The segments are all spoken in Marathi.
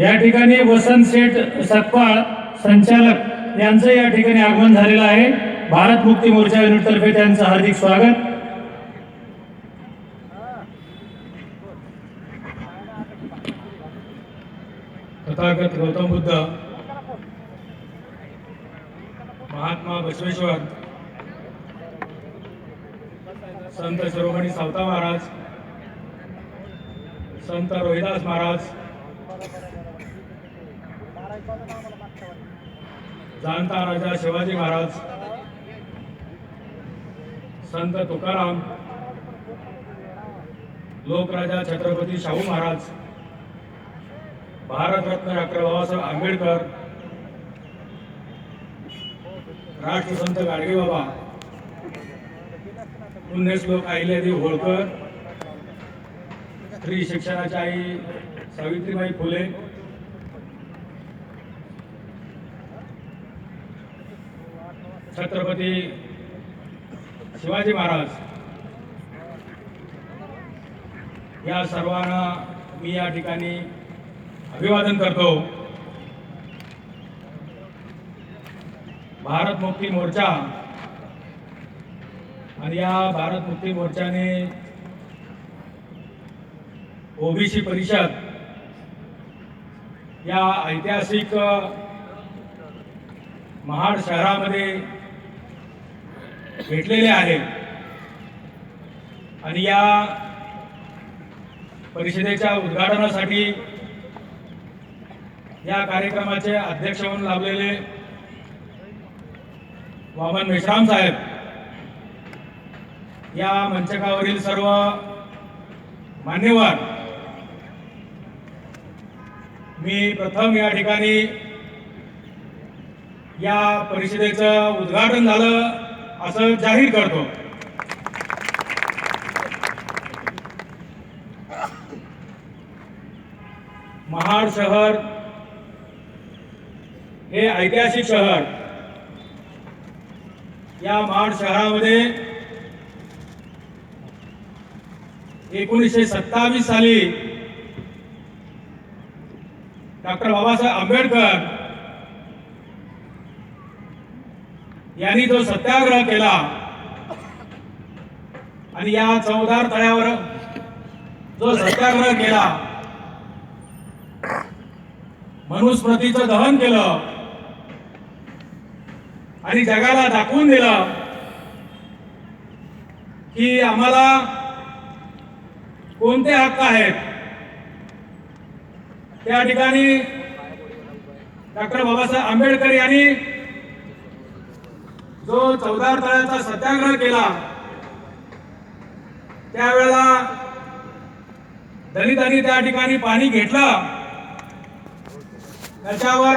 या ठिकाणी वसंत शेठ सकपाळ संचालक यांचं या ठिकाणी आगमन झालेलं आहे. भारत मुक्ती मोर्चा युनिटतर्फे त्यांचं हार्दिक स्वागत. तथागत गौतम बुद्ध महात्मा बसवेश्वर संत शिरोमणी सावता महाराज संत रोहिदास महाराज जाणता राजा शिवाजी महाराज संत तुकाराम लोकराजा छत्रपती शाहू महाराज भारतरत्न डॉक्टर बाबासाहेब आंबेडकर राष्ट्रसंत गाडगेबाबा पुण्यश्लोक अहिल्यादेवी होळकर स्त्री शिक्षणाची आई सावित्रीबाई फुले छत्रपती शिवाजी महाराज. या सर्वांना मी या ठिकाणी अभिवादन करतो. भारत मुक्ती मोर्चा आणि या भारत मुक्ती मोर्चाने ओबीसी परिषद या ऐतिहासिक महाड शहरामध्ये भेटलेले आहे. आणि या परिषदेच्या उद्घाटनासाठी या कार्यक्रमाचे अध्यक्ष म्हणून लाभलेले वामन मेश्राम साहेब. या मंचकावरील सर्व मान्यवर मी प्रथम या ठिकाणी या परिषदेचं उद्घाटन झालं. असं जाहीर करतो. महाड शहर हे ऐतिहासिक शहर. या महाड शहरामध्ये एकोणीसशे सत्तावीस साली डॉक्टर बाबासाहेब आंबेडकर यांनी जो सत्याग्रह केला आणि या चौदार तळ्यावर जो सत्याग्रह केला मनुस्मृतीचं दहन केलं आणि जगाला दाखवून दिलं की आम्हाला कोणते हक्क आहेत? त्या ठिकाणी डॉक्टर बाबासाहेब आंबेडकर यांनी जो चौदार तळ्याचा सत्याग्रह केला त्यावेळेला दलितांनी त्या ठिकाणी पाणी घेतलं. त्याच्यावर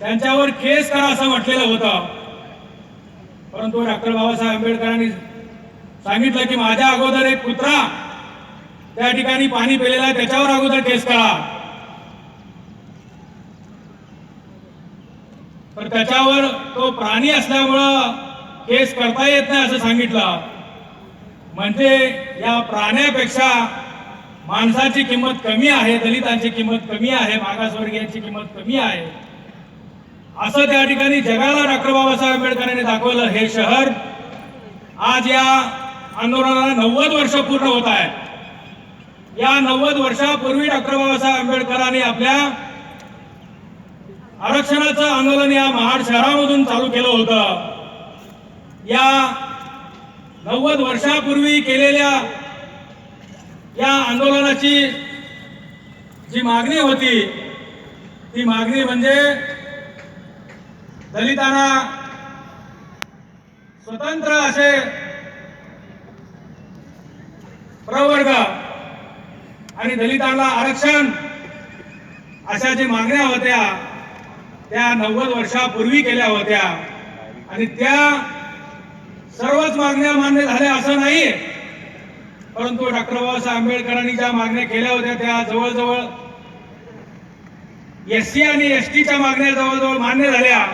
त्यांच्यावर केस करा असं म्हटलेलं होतं. परंतु डॉक्टर बाबासाहेब आंबेडकरांनी सांगितलं की माझ्या अगोदर एक कुत्रा त्या ठिकाणी पाणी पिलेला आहे त्याच्यावर अगोदर केस करा. तर त्याच्यावर तो प्राणी असल्यामुळं केस करता येत नाही असं सांगितलं. म्हणजे या प्राण्यापेक्षा माणसाची किंमत कमी आहे दलितांची किंमत कमी आहे मागासवर्गीयांची किंमत कमी आहे. असं त्या ठिकाणी जगाला डॉक्टर बाबासाहेब आंबेडकरांनी दाखवलं. हे शहर आज या आंदोलनाला नव्वद वर्ष पूर्ण होत आहे या नव्वद वर्षापूर्वी डॉक्टर बाबासाहेब आंबेडकरांनी आपल्या आरक्षणाचं आंदोलन या महाड शहरामधून चालू केलं होतं. या नव्वद वर्षापूर्वी केलेल्या या आंदोलनाची जी मागणी होती ती मागणी म्हणजे दलितांना स्वतंत्र असे प्रवर्ग आणि दलितांना आरक्षण अशा जी मागण्या होत्या त्या नव्वद वर्षापूर्वी केल्या होत्या. आणि त्या सर्वच मागण्या मान्य झाल्या असं नाही. परंतु डॉक्टर बाबासाहेब आंबेडकरांनी ज्या मागण्या केल्या होत्या त्या जवळजवळ एस सी आणि एस टीच्या मागण्या जवळजवळ मान्य झाल्या.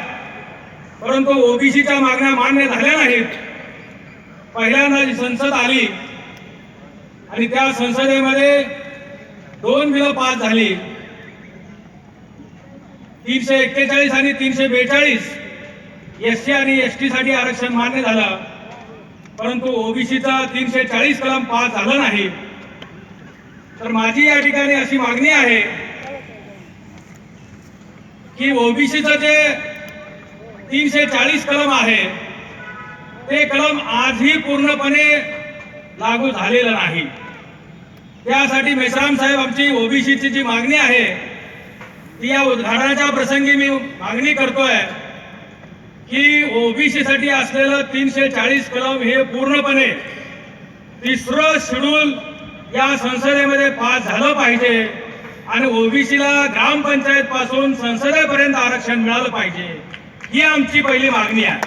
परंतु ओबीसीच्या मागण्या मान्य झाल्या नाहीत. पहिल्यांदा जी संसद आली आणि त्या संसदेमध्ये दोन बिलं पास झाली. तीनशे एक्केचाळीस आणि तीनशे बेचाळीस. एस सी आणि एस टीसाठी आरक्षण मान्य झालं. परंतु ओबीसीचा तीनशे चाळीस कलम पास झाला नाही. तर माझी या ठिकाणी अशी मागणी आहे की ओबीसीचं जे तीनशे चाळीस कलम आहे ते कलम आजही पूर्णपणे लागू झालेलं नाही. त्यासाठी मेश्राम साहेब आमची ओबीसीची जी मागणी आहे ती या उद्घाटनाच्या प्रसंगी मी मागणी करतोय की ओबीसी साठी असलेलं तीनशे चाळीस कलम हे पूर्णपणे तिसरं शेड्यूल या संसदेमध्ये पास झालं पाहिजे आणि ओबीसीला ग्रामपंचायत पासून संसदेपर्यंत आरक्षण मिळालं पाहिजे ही आमची पहिली मागणी आहे.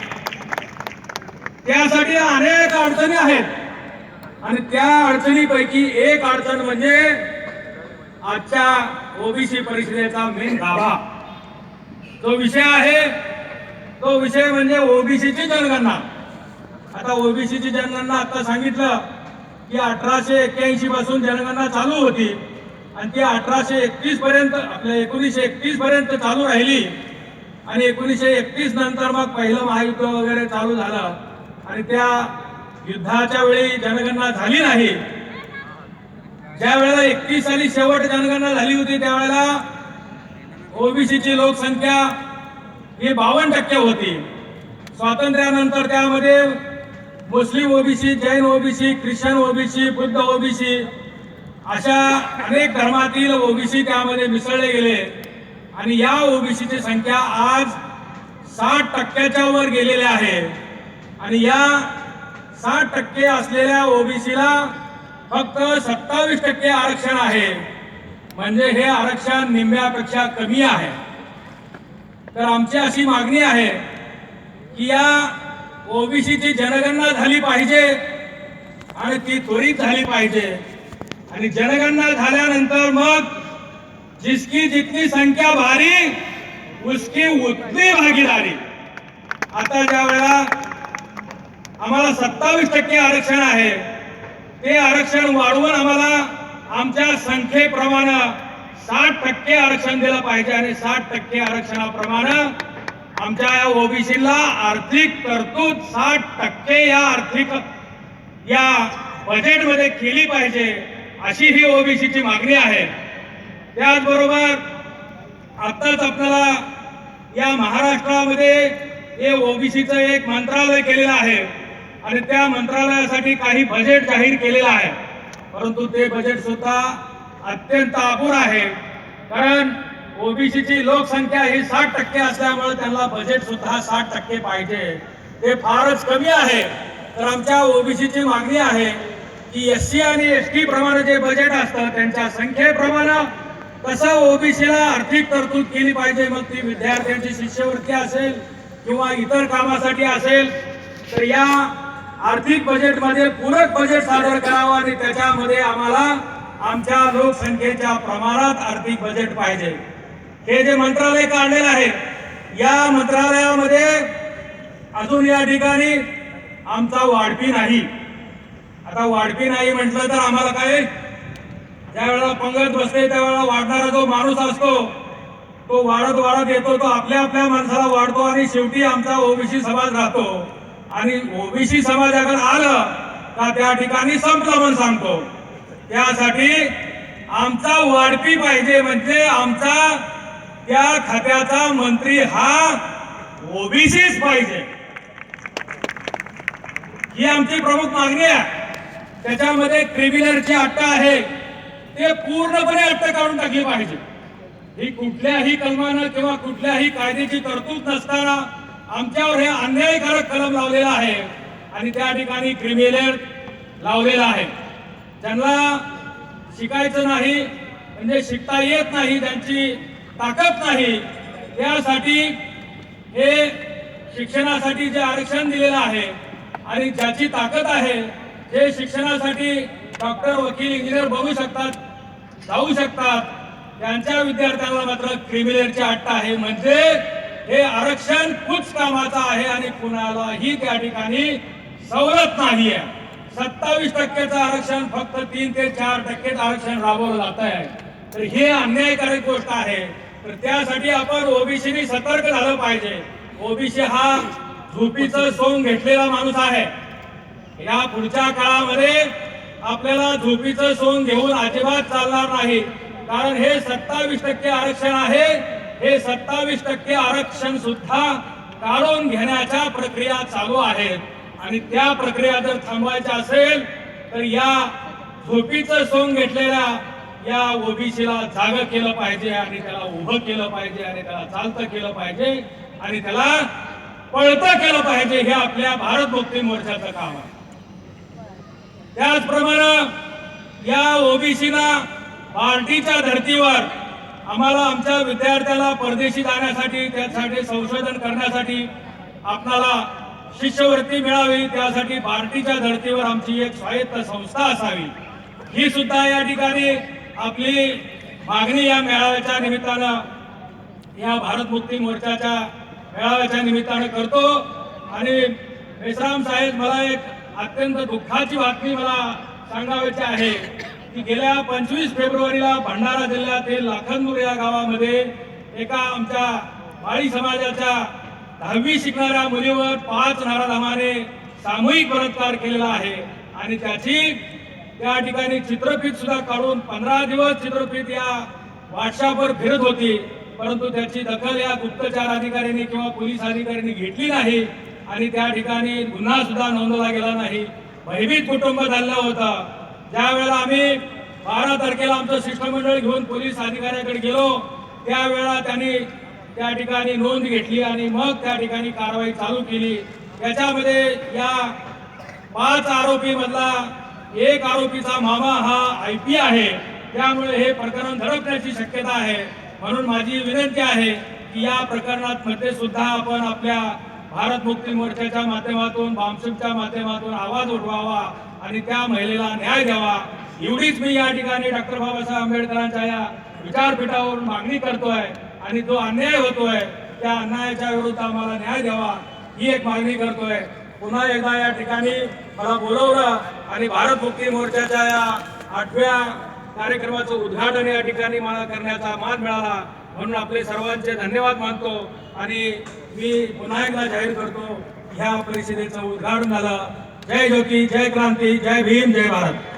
त्यासाठी अनेक अडचणी आहेत आणि त्या अडचणीपैकी एक अडचण म्हणजे आजच्या ओबीसी परिषदेचा मेन गाभा जो विषय आहे तो विषय म्हणजे ओबीसीची जनगणना. आता ओबीसीची जनगणना आता सांगितलं की अठराशे एक्क्याऐंशी पासून जनगणना चालू होती. आणि ती अठराशे एकतीस पर्यंत आपल्या एकोणीसशे एकतीस पर्यंत चालू राहिली. आणि एकोणीसशे एकतीस नंतर मग पहिलं महायुद्ध वगैरे चालू झालं. आणि त्या युद्धाच्या वेळी जनगणना झाली नाही. ज्या वेळेला एकतीस साली शेवट जनगणना झाली होती त्यावेळेला ओबीसीची लोकसंख्या ही बावन्न टक्के होती. स्वातंत्र्यानंतर त्यामध्ये Muslim OBC Jain OBC Christian OBC Buddha OBC अशा अनेक धर्मातील ओबीसी त्यामध्ये मिसळले गेले. आणि या ओबीसीची संख्या आज साठ टक्क्याच्या वर गेलेली आहे. आणि या साठ टक्के असलेल्या ओबीसीला फक्त सत्तावीस टक्के आरक्षण आहे. म्हणजे हे आरक्षण निम्म्यापेक्षा कमी आहे. तर आमची अशी मागणी आहे की या ओबीसीची जनगणना झाली पाहिजे आणि ती त्वरित झाली पाहिजे. आणि जनगणना झाल्यानंतर मग जिसकी जितनी संख्या भारी उसकी उतनी भागीदारी. आता ज्या वेळेला आम्हाला सत्तावीस टक्के आरक्षण आहे ते आरक्षण वाढवून आम्हाला आमच्या संख्येप्रमाणे साठ टक्के आरक्षण दिलं पाहिजे आणि साठ टक्के आरक्षणाप्रमाणे आमच्या या ओबीसीला आर्थिक तरतूद साठ टक्के या आर्थिक या बजेटमध्ये केली पाहिजे अशी ही ओबीसीची मागणी आहे. त्याचबरोबर आत्ताच आपल्याला या महाराष्ट्रामध्ये हे ओबीसीचं एक मंत्रालय केलेलं आहे. आणि त्या मंत्रालयासाठी काही बजेट जाहीर केलेलं आहे. परंतु ते बजेट सुद्धा अत्यंत अपुर आहे. कारण ओबीसीची लोकसंख्या ही साठ टक्के असल्यामुळे त्यांना बजेट सुद्धा साठ टक्के पाहिजे. ते फारच कमी आहे. तर आमच्या ओबीसीची मागणी आहे की एस सी आणि एस टी प्रमाणे जे बजेट असतं त्यांच्या संख्येप्रमाणे कसं ओबीसीला आर्थिक तरतूद केली पाहिजे. मग ती विद्यार्थ्यांची शिष्यवृत्ती असेल किंवा इतर कामासाठी असेल तर या आर्थिक बजेटमध्ये पूरक बजेट सादर करावं आणि त्याच्यामध्ये आम्हाला आमच्या लोकसंख्येच्या प्रमाणात आर्थिक बजेट पाहिजे. हे जे मंत्रालय काढलेलं आहे या मंत्रालयामध्ये अजून या ठिकाणी आमचा वाढपी नाही. आता वाढपी नाही म्हटलं तर आम्हाला काय? ज्यावेळेला पंगत बसते त्यावेळेला वाढणारा जो माणूस असतो तो वाढत वाढत येतो तो आपल्या आपल्या माणसाला वाढतो आणि शेवटी आमचा ओबीसी समाज राहतो. आणि ओबीसी समाजाकडे आलं का त्या ठिकाणी संपलं म्हणून सांगतो. त्यासाठी आमचा वाढपी पाहिजे म्हणजे आमचा त्या खात्याचा मंत्री हा ओबीसीच पाहिजे. ही आमची प्रमुख मागणी आहे. त्याच्यामध्ये क्रिमिनलची अट्ट आहे. ते पूर्णपणे अट्ट काढून टाकली पाहिजे. ही कुठल्याही कलमानं किंवा कुठल्याही कायद्याची तरतूद नसताना आमच्यावर हे अन्यायकारक कलम लावलेला आहे आणि त्या ठिकाणी क्रिमिनल लावलेला आहे. ज्यांना शिकायचं नाही म्हणजे शिकता येत नाही त्यांची ताकद नाही त्यासाठी हे शिक्षणासाठी जे आरक्षण दिलेलं आहे आणि ज्याची ताकद आहे जे शिक्षणासाठी डॉक्टर वकील इंजिनियर बघू शकतात जाऊ शकतात. त्यांच्या विद्यार्थ्यांना मात्र क्रिमिनलची अट्टा आहे. म्हणजे हे आरक्षण कुच कामाचं आहे आणि कुणालाही त्या ठिकाणी सवलत नाही आहे. सत्तावीस टक्क्याचं आरक्षण फक्त तीन ते चार टक्केच आरक्षण राबवलं जात आहे तर हे अन्यायकारक गोष्ट आहे. तर त्यासाठी आपण ओबीसीनी सतर्क झालं पाहिजे. ओबीसी हा झोपीचं सोंग घेतलेला माणूस आहे. या पुढच्या काळामध्ये आपल्याला झोपीचं सोंग घेऊन अजिबात चालणार नाही. कारण हे सत्तावीस टक्के आरक्षण आहे. हे सत्तावीस टक्के आरक्षण सुद्धा काढून घेण्याच्या प्रक्रिया चालू आहेत आणि त्या प्रक्रिया जर थांबवायच्या असेल तर या झोपीचं सोंग घेतलेल्या या ओबीसीला जाग केलं पाहिजे आणि त्याला उभं केलं पाहिजे आणि त्याला चालतं केलं पाहिजे आणि त्याला पळतं केलं पाहिजे हे आपल्या भारत मुक्ती मोर्चाचं काम आहे. त्याचप्रमाणे या ओबीसीना पार्टीच्या धर्तीवर आम्हाला आमच्या विद्यार्थ्याला परदेशी जाण्यासाठी त्यासाठी संशोधन करण्यासाठी आपणाला शिष्यवृत्ती मिळावी. त्यासाठी पार्टीच्या धर्तीवर आमची एक स्वायत्त संस्था असावी. ही सुद्धा या ठिकाणी आपली मागणी या मेळाव्याच्या निमित्तानं या भारत मुक्ती मोर्चाच्या मेळाव्याच्या निमित्तानं करतो. आणि मेश्राम साहेब मला एक अत्यंत दुःखाची बातमी मला सांगावायची आहे. की गेल्या पंचवीस फेब्रुवारीला भंडारा जिल्ह्यातील लाखनपूर या गावामध्ये एका आमच्या माळी समाजाच्या दहावी शिकणाऱ्या मुलीवर पाच नाराधामाने सामूहिक बलात्कार केलेला आहे. आणि त्याची त्या ठिकाणी चित्रफित सुद्धा काढून पंधरा दिवस चित्रफित या व्हॉट्सअपवर फिरत होती. परंतु त्याची दखल या गुप्तचार अधिकाऱ्यांनी किंवा पोलीस अधिकाऱ्यांनी घेतली नाही आणि त्या ठिकाणी गुन्हा सुद्धा नोंदवला गेला नाही. भयभीत कुटुंब झालं होतं. ज्यावेळेला आम्ही बारा तारखेला आमचं शिष्टमंडळ घेऊन पोलीस अधिकाऱ्याकडे गेलो त्यावेळेला त्यांनी त्या ठिकाणी नोंद घेतली आणि मग त्या ठिकाणी कारवाई चालू केली. त्याच्यामध्ये या पाच आरोपीमधला एक आरोपीचा मामा हा आय पी आहे. त्यामुळे हे प्रकरण धडकण्याची शक्यता आहे. म्हणून माझी विनंती आहे की या प्रकरणात मध्ये सुद्धा आपण आपल्या भारत मुक्ती मोर्चाच्या माध्यमातून बामसूपच्या माध्यमातून आवाज उठवावा. आणि त्या महिलेला न्याय द्यावा. एवढीच मी या ठिकाणी डॉक्टर बाबासाहेब आंबेडकरांच्या या विचारपीठावरून मागणी करतोय आणि जो अन्याय होतोय त्या अन्यायाच्या विरुद्ध आम्हाला न्याय द्यावा ही एक मागणी करतोय. पुन्हा एकदा या ठिकाणी मला बोलवलं आणि भारत मुक्ती मोर्चाच्या या आठव्या कार्यक्रमाचं उद्घाटन या ठिकाणी मला करण्याचा मान मिळाला. म्हणून आपले सर्वांचे धन्यवाद मानतो आणि मी पुन्हा एकदा जाहीर करतो ह्या परिषदेचं उद्घाटन झालं. जय ज्योती जय क्रांती जय भीम जय भारत.